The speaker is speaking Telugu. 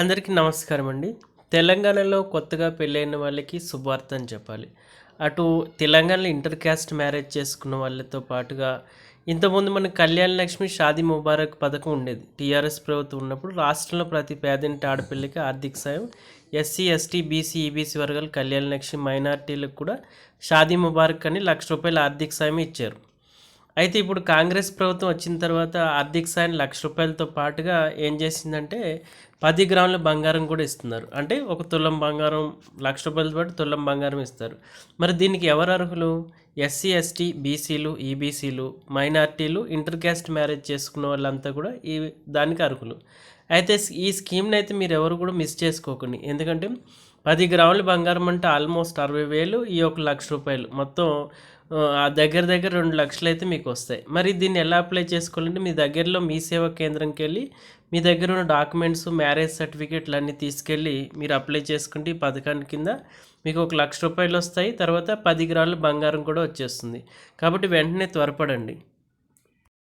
అందరికీ నమస్కారం అండి. తెలంగాణలో కొత్తగా పెళ్ళైన వాళ్ళకి శుభవార్త అని చెప్పాలి. అటు తెలంగాణలో ఇంటర్ క్యాస్ట్ మ్యారేజ్ చేసుకున్న వాళ్ళతో పాటుగా ఇంతకుముందు మన కళ్యాణ లక్ష్మి షాదీ ముబారక్ పథకం ఉండేది. టీఆర్ఎస్ ప్రభుత్వం ఉన్నప్పుడు రాష్ట్రంలో ప్రతి పేదింటి ఆడపిల్లకి ఆర్థిక సాయం ఎస్సీ ఎస్టీ బీసీ ఈబీసీ వర్గాలు కళ్యాణ లక్ష్మి మైనార్టీలకు కూడా షాదీ ముబారక్ అని లక్ష రూపాయల ఆర్థిక సాయం ఇచ్చారు. అయితే ఇప్పుడు కాంగ్రెస్ ప్రభుత్వం వచ్చిన తర్వాత ఆర్థిక సాయం లక్ష రూపాయలతో పాటుగా ఏం చేసిందంటే పది గ్రాముల బంగారం కూడా ఇస్తున్నారు. అంటే ఒక తులం బంగారం లక్ష రూపాయలతో పాటు తులం బంగారం ఇస్తారు. మరి దీనికి ఎవరు అర్హులు? ఎస్సీ ఎస్టీ బీసీలు ఈబీసీలు మైనార్టీలు ఇంటర్ క్యాస్ట్ మ్యారేజ్ చేసుకున్న వాళ్ళంతా కూడా ఈ దానికి అర్హులు. అయితే ఈ స్కీమ్ని అయితే మీరు ఎవరు కూడా మిస్ చేసుకోకండి. ఎందుకంటే పది గ్రాముల బంగారం అంటే ఆల్మోస్ట్ అరవై వేలు ఈ ఒక లక్ష రూపాయలు. మొత్తం ఆ దగ్గర దగ్గర రెండు లక్షలు అయితే మీకు వస్తాయి. మరి దీన్ని ఎలా అప్లై చేసుకోవాలంటే మీ దగ్గరలో మీ సేవా కేంద్రంకి వెళ్ళి మీ దగ్గర ఉన్న డాక్యుమెంట్స్ మ్యారేజ్ సర్టిఫికేట్లు అన్నీ తీసుకెళ్ళి మీరు అప్లై చేసుకుంటే ఈ పథకాన్ని కింద. మీకు ఒక లక్ష రూపాయలు వస్తాయి తర్వాత పది గ్రాముల బంగారం కూడా వచ్చేస్తుంది. కాబట్టి వెంటనే త్వరపడండి.